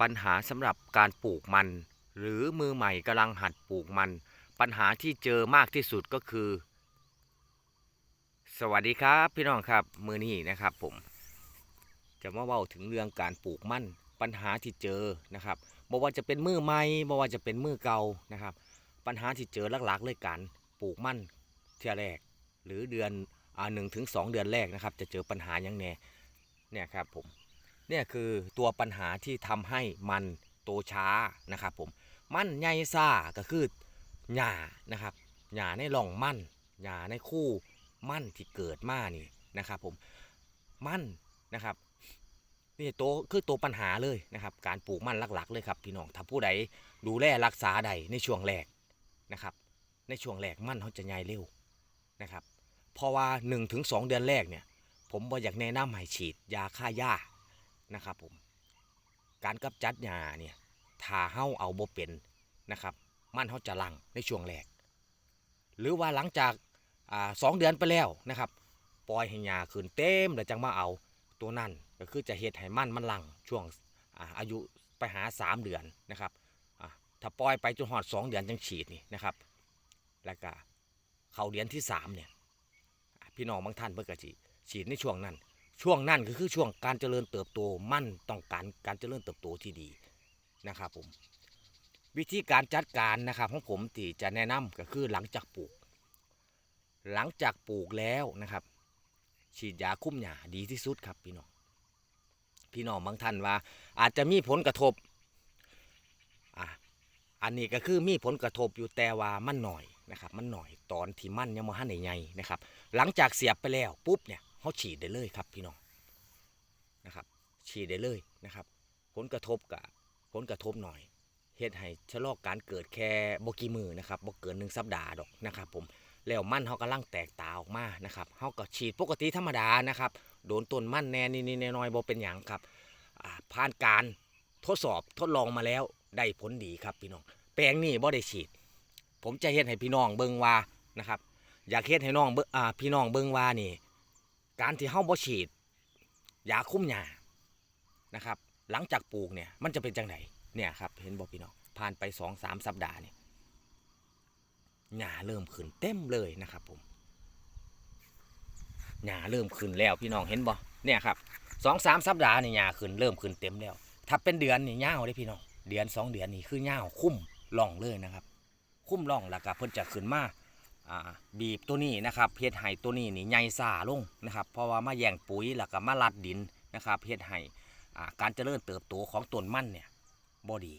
ปัญหาสำหรับการปลูกมัน หรือมือใหม่กำลังหัดปลูกมัน ปัญหาที่เจอมากที่สุดก็คือ สวัสดีครับพี่น้องครับมือนี้นะครับ ผม จะมาเว้าถึงเรื่องการปลูกมันปัญหาที่เจอนะครับบ่ว่าจะเป็นมือใหม่บ่ว่าจะเป็นมือเก่านะครับ ปัญหาที่เจอหลักๆ เลยการปลูกมันเที่ยแรก หรือเดือนอ่าหนึ่งถึงสองเดือนแรกนะครับ จะเจอปัญหาอย่างแน่เนี่ยครับผม เนี่ยคือตัวปัญหาที่ทำให้มันโตช้านะครับผมมันใหญ่ซ่าก็คือหญ้านะครับหญ้าในร่องมันหญ้าในคู่มันที่เกิดมานี่นะครับผมมันนะครับนี่ตัวคือตัวปัญหาเลยนะครับ การปลูกมันหลักๆ เลยครับพี่น้องถ้าผู้ใดดูแลรักษาใดในช่วงแรกนะครับ ในช่วงแรกมันเขาจะใหญ่เร็วนะครับ เพราะว่า 1-2 เดือนแรกเนี่ย ผมบ่อยากแนะนำให้ฉีดยาฆ่าหญ้า นะครับผม การกำจัดหญ้าเนี่ยถ้าเฮาเอาบ่เป็นนะครับ มันเฮาจะลังในช่วงแรก หรือว่าหลังจากอ่าสองเดือนไปแล้วนะครับปล่อยให้หญ้าขึ้นเต็มแล้วจังมาเอาตัวนั้นก็คือจะเฮ็ดให้มันมันลังช่วงอาอายุไปหา 3 เดือนนะครับถ้าปล่อยไปจนหอด 2 เดือนจังฉีดนี่นะครับ แล้วก็เข้าเดือนที่3เนี่ยพี่น้องบางท่านเพิ่นก็สิฉีดในช่วงนั้น ช่วงนั้นก็คือช่วงการเจริญเติบโตมั่นต้องการการเจริญเติบโตที่ดีนะครับผมวิธีการจัดการนะครับของผมที่จะแนะนำก็คือหลังจากปลูก หลังจากปลูกแล้วนะครับ ฉีดยาคุ้มหญ้าดีที่สุดครับพี่น้องพี่น้องบางท่านว่า อาจจะมีผลกระทบอะอันนี้ก็คือมีผลกระทบอยู่แต่ว่ามันหน่อยนะครับ มันหน่อยตอนที่มันยังมาหันใหญ่ๆนะครับ หลังจากเสียบไปแล้วปุ๊บเนี่ย เขาฉีดได้เลยครับพี่น้องนะครับ ฉีดได้เลยนะครับ ผลกระทบกับผลกระทบหน่อยเฮ็ดให้ชะลอการเกิดแค่บกี่มือนะครับบ่เกินหนึ่งสัปดาห์ดอกนะครับ ผมแล้วมันเขากำลังแตกตาออกมานะครับเขาก็ฉีดปกติธรรมดานะครับ โดนต้นมันแน่นี่นี่น้อยบ่เป็นหยังครับผ่านการทดสอบทดลองมาแล้วได้ผลดีครับพี่น้อง แปลงนี่บ่ได้ฉีด ผมจะเฮ็ดให้พี่น้องเบิ่งว่านะครับ อยากเฮ็ดให้น้องเบิ่งพี่น้องเบิ่งว่านี่ การที่เฮาบ่ฉีดยาคุ้มหญ้านะครับ หลังจากปลูกเนี่ยมันจะเป็นจังไดเนี่ยครับเห็นบ่พี่น้องผ่านไปสองสามสัปดาห์เนี่ยหญ้าเริ่มขึ้นเต็มเลยนะครับผมหญ้าเริ่มขึ้นแล้วพี่น้องเห็นบ่เนี่ยครับสองสามสัปดาห์เนี่ยหญ้าขึ้นเริ่มขึ้นเต็มแล้ว ถ้าเป็นเดือนนี่ยาวเลยพี่น้องเดือนสองเดือนนี่คือยาคุ้มล่องเลยนะครับ คุ้มล่องแล้วก็เพิ่นจะขึ้นมาอ่า บีบตัวนี้นะครับเฮ็ดให้ตัวนี้นี่ใหญ่ซ่าลงนะครับ เพราะว่ามาแย่งปุ๋ยแล้วก็มาลัดดินนะครับเฮ็ดให้การเจริญเติบโตของต้นมันเนี่ยบ่ดี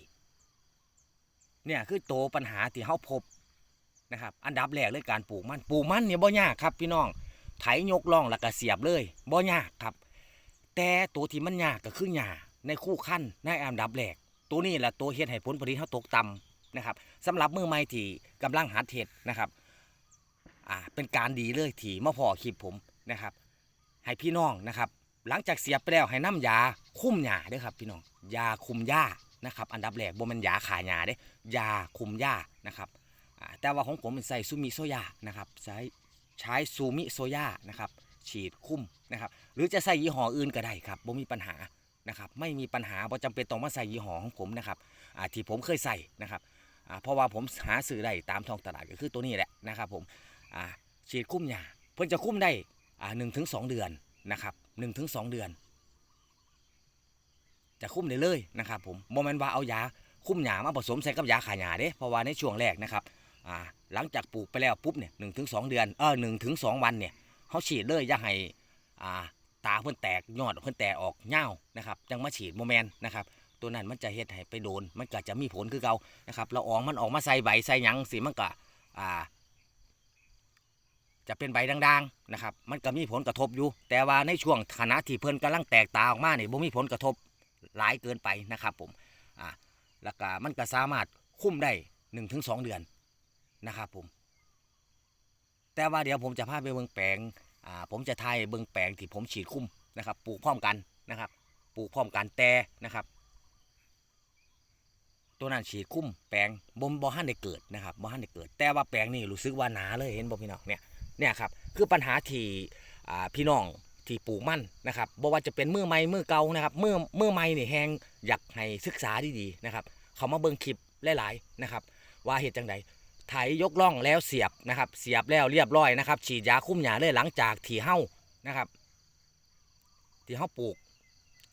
เนี่ยคือโตวปัญหาที่เฮาพบนะครับ อันดับแรกเลยการปลูกมันปลูกมันเนี่ยบ่ยากครับ พี่น้องไถยกล่องแล้วก็เสียบเลยบ่ยากครับ แต่ตัวที่มันยากก็คือหญ้าในคู่ขั้นในอันดับแรกตัวนี้แหละตัวเฮ็ดให้ผลผลิตเฮาตกต่ำนะครับสำหรับมือใหม่ที่กำลังหัดเฮ็ดนะครับ อ่าเป็นการดีเลยที่มาพอคลิปผมนะครับ ให้พี่น้องนะครับ หลังจากเสียบไปแล้วให้น้ำยาคุ้มหญ้าด้อครับ พี่น้องยาคุมหญ้านะครับ อันดับแรกบ่มันยาขาหญ้าเด้ยาคุมหญ้านะครับแต่ว่าของผมเป็นใส่ซูมิโซยานะครับใช้ใช้ซูมิโซยานะครับฉีดคุ้มนะครับหรือจะใส่ยี่ห้ออื่นก็ได้ครับบ่มีปัญหานะครับไม่มีปัญหาบ่จำเป็นต้องมาใส่ยี่ห้อของผมนะครับที่ผมเคยใส่นะครับเพราะว่าผมหาซื้อได้ตามท้องตลาดก็คือตัวนี้แหละนะครับผม อ่าฉีดคุ้มหญ้าเพิ่นจะคุ้มได้อ่าหนึ่งถึงสองเดือนนะครับหนึ่งถึงสองเดือน จะคุ้มได้เลยนะครับผมโมเมนต์ว่าเอายาคุ้มหญ้ามาผสมใส่กับยาขาหญ้าเด้เพราะว่าในช่วงแรกนะครับอ่าหลังจากปลูกไปแล้วปุ๊บเนี่ยหนึ่งถึงสองเดือนเออหนึ่งถึงสองวันเนี่ยเขาฉีดเลยอย่าให้อ่าตาเพิ่นแตกยอดเพิ่นแตกออกเง่านะครับจังมาฉีดโมเมนต์นะครับตัวนั้นมันจะเฮ็ดให้ไปโดน มันก็จะมีผลคือเก่านะครับเราอองมันออกมาใส่ใบใส่หยังสิมันก็อ่า จะเป็นใบด่างๆนะครับ มันก็มีผลกระทบอยู่ แต่ว่าในช่วงขณะที่เพิ่นกำลังแตกตาออกมาเนี่ยบ่มีผลกระทบหลายเกินไปนะครับผมอ่าแล้วก็มันก็สามารถคุ้มได้1นถึงสองเดือนนะครับผม แต่ว่าเดี๋ยวผมจะพาไปเบิ่งแปลงอ่าผมจะทายเบิ่งแปลงที่ผมฉีดคุ้มนะครับ ปลูกพร้อมกันนะครับ ปลูกพร้อมกันแต่นะครับ ตัวนั้นฉีดคุ้มแปลงบ่มบ่ฮั่นได้เกิดนะครับบ่ฮั่นได้เกิด แต่ว่าแปลงนี่รู้สึกว่าหนาเลยเห็นบ่พี่น้องเนี่ย เนี่ยครับคือปัญหาที่พี่น้องที่ปลูกมั่นนะครับบ่ว่าจะเป็นมือใหม่มือเก่านะครับมือมือใหม่นี่แฮงอยากให้ศึกษาดีๆนะครับ เขามาเบิ่งคลิปหลายๆนะครับ ว่าเหตุจังใดไถยกล่องแล้วเสียบนะครับ เสียบแล้วเรียบร้อยนะครับ ฉีดยาคุ้มหญ้าเลยหลังจากที่เฮานะครับ ที่เฮาปลูก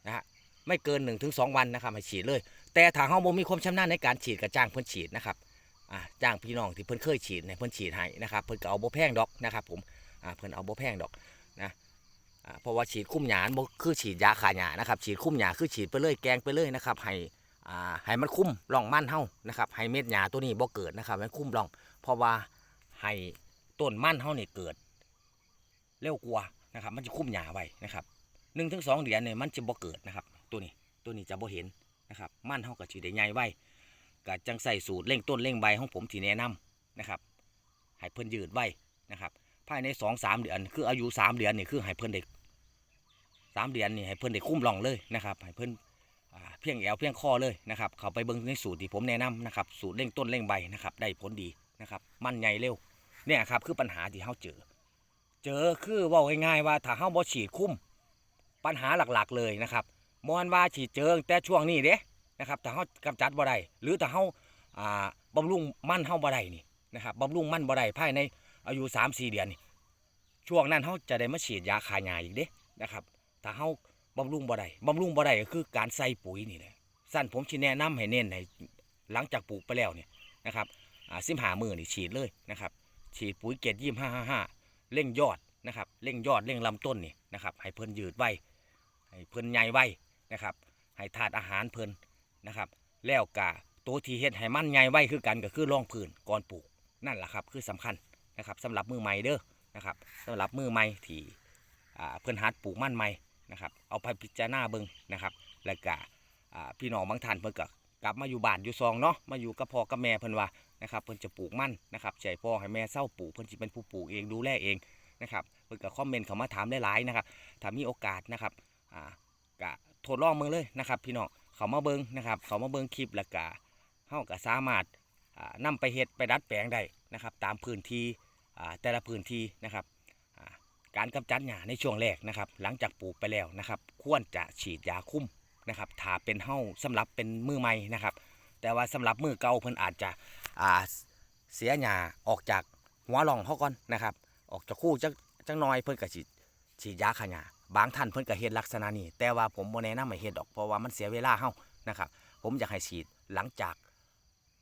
นะฮะไม่เกิน1นถึงสวันนะครับให้ฉีดเลย แต่ถ้าเฮาบ่มีความชำนาญในการฉีดก็จ้างเพิ่นฉีดนะครับ อ่าจ้างพี่น้องที่เพิ่นเคยฉีดเนี่ยเพิ่นฉีดให้นะครับเพิ่นก็เอาบ่แพงดอกนะครับผมอ่าเพิ่นเอาบ่แพงดอกนะอ่าเพราะว่าฉีดคุ้มหญ้าบ่คือฉีดยาฆ่าหญ้านะครับฉีดคุ้มหญ้าคือฉีดไปเลยแกงไปเลยนะครับให้อ่าให้มันคุ้มร่องมันเฮานะครับให้เม็ดหญ้าตัวนี้บ่เกิดนะครับให้คุ้มร่อง เพราะว่าให้ต้นมันเฮานี่เกิด เร็วกว่านะครับ มันจะคุ้มหญ้าไว้นะครับหนึ่งถึงสองเดือนเนี่ยมันจะบ่เกิดนะครับ ตัวนี้ตัวนี้จะบ่เห็นนะครับมันเฮาก็สิได้ใหญ่ไว้ ก็จังใส่สูตรเร่งต้นเร่งใบของผมที่แนะนำนะครับให้เพิ่นยืดไว้นะครับภายในสองสามเดือนคืออายุสามเดือนนี่คือให้เพิ่นได้สามเดือนนี่ให้เพิ่นได้คุ้มร่องเลยนะครับให้เพิ่นเพียงแอวเพียงคอเลยนะครับเขาไปเบิ่งในสูตรที่ผมแนะนำนะครับสูตรเร่งต้นเร่งใบนะครับได้ผลดีนะครับมันใหญ่เร็วเนี่ยครับคือปัญหาที่เฮาเจอ เจอคือว่าง่ายๆว่าถ้าเฮาบ่ฉีดคุ้มปัญหาหลักๆเลยนะครับมอนว่าฉีดเจอแต่ช่วงนี้เด้ นะครับถ้าเฮากำจัดบ่ได้หรือถ้าเฮาอ่าบำรุงมั่นเฮาบ่ได้นี่นะครับบำรุงมั่นบ่ได้ภายในอายุ3-4เดือนนี่ช่วงนั้นเฮาจะได้มาฉีดยาฆ่าหญ้าอีกเด้นะครับถ้าเฮาบำรุงบ่ได้บำรุงบ่ได้ก็คือการใส่ปุ๋ยนี่แหละสั้นผมชี้แนะนำให้เน้นให้หลังจากปลูกไปแล้วเนี่ยนะครับสิบหามือนี่ฉีดเลยนะครับฉีดปุ๋ยเกรดยี่ห้าห้าห้าเร่งยอดนะครับเร่งยอดเร่งลำต้นนี่นะครับให้เพิ่นยืดไว้ให้เพิ่นใหญ่ไว้นะครับให้ธาตุอาหารเพิ่น นะครับ แล้วกะตัวที่เฮ็ดให้มันใหญ่ไว้คือกันก็คือรองพื้นก่อนปลูกนั่นแหละครับ คือสำคัญนะครับสำหรับมือใหม่เด้อนะครับสำหรับมือใหม่ที่อ่าเพิ่นหัดปลูกมันใหม่นะครับ เอาไปพิจารณาเบิ่งนะครับ แล้วก็อ่าพี่น้องบางท่านเพิ่นก็กลับมาอยู่บ้านอยู่ซองเนาะมาอยู่กับพ่อกับแม่เพิ่นว่านะครับเพิ่นจะปลูกมันนะครับใช่พ่อให้แม่เศร้าปลูกเพิ่นสิเป็นผู้ปลูกเองดูแลเองนะครับเพิ่นก็คอมเมนต์เข้ามาถามหลายๆนะครับถ้ามีโอกาสนะครับอ่าก็ทดลองเบิ่งเลยนะครับ พี่น้อง เขามาเบิงนะครับ เขามาเบิงคลิปแล้วก็เฮาก็สามารถอ่าไปเฮ็ดไปดัดแปลงได้นะครับ ตามพื้นที่แต่ละพื้นที่นะครับการกำจัดหญ้าในช่วงแรกนะครับ หลังจากปลูกไปแล้วนะครับ ควรจะฉีดยาคุ้มนะครับถ้าเป็นเฮ้าสำหรับเป็นมือใหม่นะครับ แต่ว่าสำหรับมือเก่าเพิ่นอาจจะเสียหญ้าออกจากหัวหล่องเขาก่อนนะครับ ออกจากคู่จักจังน้อยเพิ่นก็ฉีดฉีดยาฆ่าหญ้า บางท่านเพิ่นก็เฮ็ดลักษณะนี้แต่ว่าผมบ่แนะนำให้เฮ็ดดอกเพราะว่ามันเสียเวลาเฮานะครับ ผมอยากให้ฉีดหลังจาก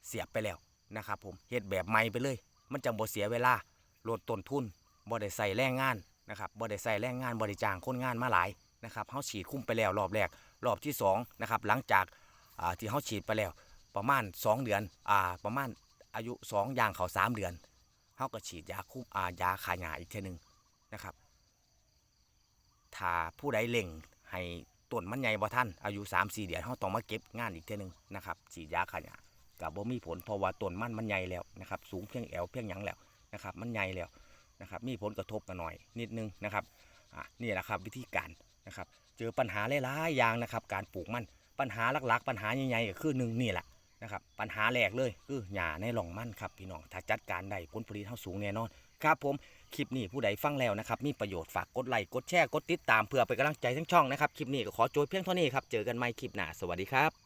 เสียบไปแล้วนะครับ ผมเฮ็ดแบบใหม่ไปเลย มันจังบ่เสียเวลาลดต้นทุนบ่ได้ใส่แรงงานนะครับบ่ได้ใส่แรงงานบริจางคนงานมาหลายนะครับเขาฉีดคุ้มไปแล้วรอบแรกรอบที่2นะครับหลังจากาที่เขาฉีดไปแล้ว ประมาณ 2 เดือนอ่าประมาณอายุ 2 อย่างเขา 3 เดือนเขาก็ฉีดยาคุ้มอ่ายาคาหยาอีกเทีนึงนะครับ ถ้าผู้ใดเล็งให้ต้นมันใหญ่บ่ท่านอายุ3-4เดือนเขาต้องมาเก็บงานอีกเทีนึงนะครับฉีดยาคาหยากับบ่มีผลเพราะว่าต้นมันมันใหญ่แล้วนะครับสูงเพียงแอวเพียงหยังแล้วนะครับมันใหญ่แล้วนะครับมีผลกระทบกันหน่อยนิดนึงนะครับอะนี่แหละครับวิธีการนะครับเจอปัญหาหลายๆอย่างนะครับการปลูกมันปัญหาหลักๆ ปัญหาใหญ่ๆก็คือหนึ่งนี่แหละนะครับปัญหาแรกเลยคือหญ้าในหล่องมันครับพี่น้องถ้าจัดการได้ผลผลิตเท่าสูงแน่นอน ครับผมคลิปนี้ผู้ใดฟังแล้วนะครับมีประโยชน์ฝากกดไลค์กดแชร์กดติดตามเพื่อเป็นกำลังใจทั้งช่องนะครับคลิปนี้ก็ขอโจทย์เพียงเท่านี้ครับเจอกันใหม่คลิปหน้าสวัสดีครับ